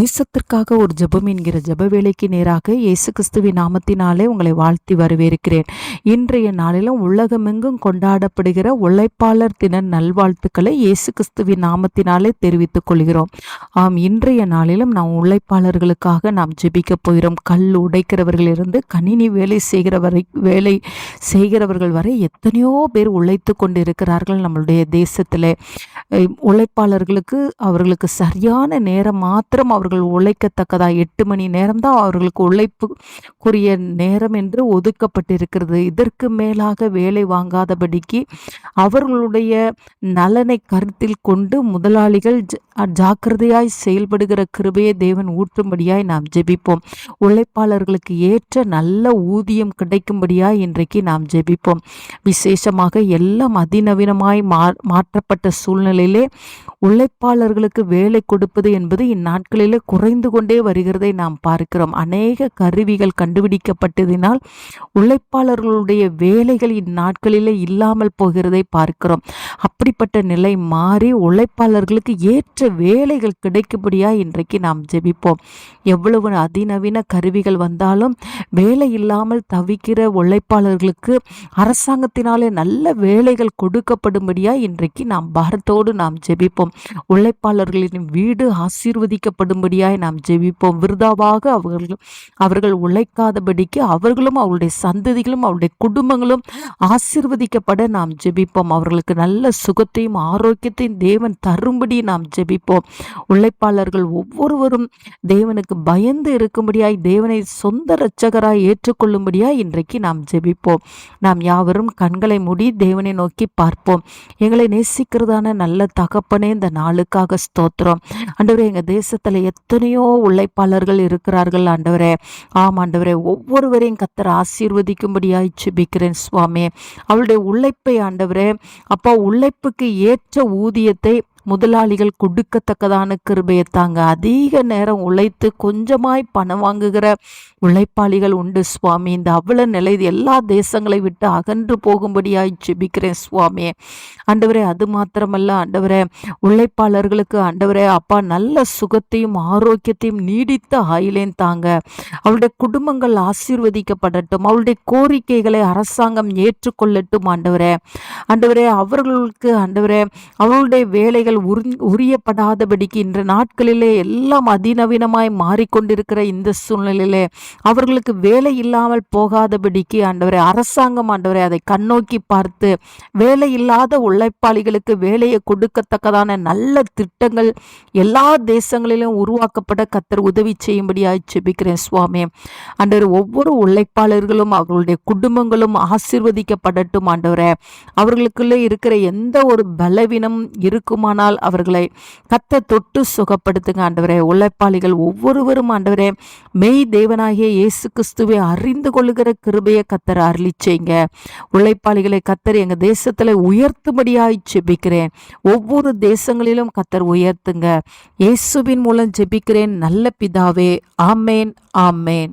தேசத்திற்காக ஒரு ஜெபம் என்கிற ஜப வேலைக்கு நேராக இயேசு கிறிஸ்துவின் நாமத்தினாலே உங்களை வாழ்த்தி வரவேற்கிறேன். இன்றைய நாளிலும் உலகமெங்கும் கொண்டாடப்படுகிற உழைப்பாளர் தின நல்வாழ்த்துக்களை இயேசு கிறிஸ்துவின் நாமத்தினாலே தெரிவித்துக் கொள்கிறோம். ஆம் இன்றைய நாளிலும் நாம் உழைப்பாளர்களுக்காக நாம் ஜெபிக்க போகிறோம். கல் உடைக்கிறவர்களிலிருந்து கணினி வேலை செய்கிற வரை வேலை செய்கிறவர்கள் வரை எத்தனையோ பேர் உழைத்து கொண்டிருக்கிறார்கள் நம்மளுடைய தேசத்தில். உழைப்பாளர்களுக்கு அவர்களுக்கு சரியான நேரம் மாத்திரம் அவர் அவர்கள் உழைக்கத்தக்கதா? எட்டு மணி நேரம் தான் அவர்களுக்கு உழைப்புக்குரிய நேரம் என்று ஒதுக்கப்பட்டிருக்கிறது. இதற்கு மேலாக வேலை வாங்காதபடிக்கு அவர்களுடைய நலனை கருத்தில் கொண்டு முதலாளிகள் ஜாக்கிரதையாய் செயல்படுகிற கிருபையை தேவன் ஊற்றும்படியாய் நாம் ஜெபிப்போம். உழைப்பாளர்களுக்கு ஏற்ற நல்ல ஊதியம் கிடைக்கும்படியாய் இன்றைக்கு நாம் ஜெபிப்போம். விசேஷமாக எல்லாம் அதிநவீனமாய் மா மாற்றப்பட்ட சூழ்நிலையிலே உழைப்பாளர்களுக்கு வேலை கொடுப்பது என்பது இந்நாட்களில் குறைந்து கொண்டே வருகிறதை நாம் பார்க்கிறோம். அநேக கருவிகள் கண்டுபிடிக்கப்பட்டதினால் உழைப்பாளர்களுடைய வேலைகள் இந்நாட்களிலே இல்லாமல் போகிறதை பார்க்கிறோம். அப்படிப்பட்ட நிலை மாறி உழைப்பாளர்களுக்கு ஏற்ற வேலைகள் கிடைக்கும்படியா இன்றைக்கு நாம் ஜெபிப்போம். எவ்வளவு அதிநவீன கருவிகள் வந்தாலும் வேலை இல்லாமல் தவிக்கிற உழைப்பாளர்களுக்கு அரசாங்கத்தினாலே நல்ல வேலைகள் கொடுக்கப்படும்படியா இன்றைக்கு நாம் பாரத்தோடு நாம் ஜெபிப்போம். உழைப்பாளர்களின் வீடு ஆசீர்வதிக்கப்படும்படியாய் நாம் ஜெபிப்போம். விருதாவாக அவர்கள் அவர்கள் உழைக்காதபடிக்கு அவர்களும் அவருடைய சந்ததிகளும் அவருடைய குடும்பங்களும் ஆசிர்வதிக்கப்பட நாம் ஜெபிப்போம். அவர்களுக்கு நல்ல சுகத்தையும் ஆரோக்கியத்தையும் தேவன் தரும்படி நாம் ஜெபிப்போம். உழைப்பாளர்கள் ஒவ்வொருவரும் தேவனுக்கு பயந்து இருக்கும்படியாய் தேவனை சொந்த இரட்சகராய் ஏற்றுக்கொள்ளும்படியாய் இன்றைக்கு நாம் ஜெபிப்போம். நாம் யாவரும் கண்களை மூடி தேவனை நோக்கி பார்ப்போம். எங்களை நேசிக்கிறதான நல்ல தகப்பனே இந்த நாளுக்காக ஸ்தோத்திரம். ஆண்டவரே எங்கள் தேசத்தில் எத்தனையோ உழைப்பாளர்கள் இருக்கிறார்கள் ஆண்டவரே. ஆம் ஆண்டவரே ஒவ்வொருவரையும் கத்தர் ஆசீர்வதிக்கும்படியாய் ஜெபிக்கிறேன் சுவாமி. அவளுடைய உழைப்பை ஆண்டவரே அப்பா உழைப்புக்கு ஏற்ற ஊதியத்தை முதலாளிகள் கொடுக்கத்தக்கதான கிருபையை தாங்க அதிக நேரம் உழைத்து கொஞ்சமாய் பணம் வாங்குகிற உழைப்பாளிகள் உண்டு சுவாமி. இந்த அவ்வளோ நிலை எல்லா தேசங்களை விட்டு அகன்று போகும்படியாய் ஜெபிக்கிறேன் சுவாமி ஆண்டவரே அது மாத்திரமல்ல ஆண்டவரே உழைப்பாளர்களுக்கு ஆண்டவரே அப்பா நல்ல சுகத்தையும் ஆரோக்கியத்தையும் நீடித்த ஆயிலேன் தாங்க. அவளுடைய குடும்பங்கள் ஆசீர்வதிக்கப்படட்டும் அவளுடைய கோரிக்கைகளை அரசாங்கம் ஏற்றுக்கொள்ளட்டும் ஆண்டவரே. ஆண்டவரே அவர்களுக்கு ஆண்டவரே அவளுடைய வேலைகள் உரி உரியப்படாதபடிக்கு இன்று நாட்களிலே எல்லாம் அதிநவீனமாய் மாறிக்கொண்டிருக்கிற இந்த சூழ்நிலையிலே அவர்களுக்கு வேலை இல்லாமல் போகாதபடிக்கு ஆண்டவரை அரசாங்கம் ஆண்டவரை அதை கண்ணோக்கி பார்த்து வேலை இல்லாத உழைப்பாளிகளுக்கு வேலையை கொடுக்கத்தக்கதான நல்ல திட்டங்கள் எல்லா தேசங்களிலும் உருவாக்கப்பட கத்தர் உதவி செய்யும்படியாக செபிக்கிறேன் சுவாமி. ஆண்டவர் ஒவ்வொரு உழைப்பாளர்களும் அவர்களுடைய குடும்பங்களும் ஆசிர்வதிக்கப்படட்டும் ஆண்டவரே. அவர்களுக்குள்ளே இருக்கிற எந்த ஒரு பலவீனம் இருக்குமானால் ஆனால் அவர்களை கத்த தொட்டு சுகப்படுத்துங்க ஆண்டவரே. உழைப்பாளிகள் ஒவ்வொருவரும் ஆண்டவரே. மெய் தேவனாகிய இயேசு கிறிஸ்துவை அறிந்து கொள்ளுகிற கிருபையை கத்தர் அருளிச்சைங்க உழைப்பாளிகளை கத்தர் எங்கள் தேசத்தில் உயர்த்தும்படியாய் ஜெபிக்கிறேன். ஒவ்வொரு தேசங்களிலும் கத்தர் உயர்த்துங்க. இயேசுவின் மூலம் ஜெபிக்கிறேன். நல்ல பிதாவே. ஆமேன் ஆமேன்.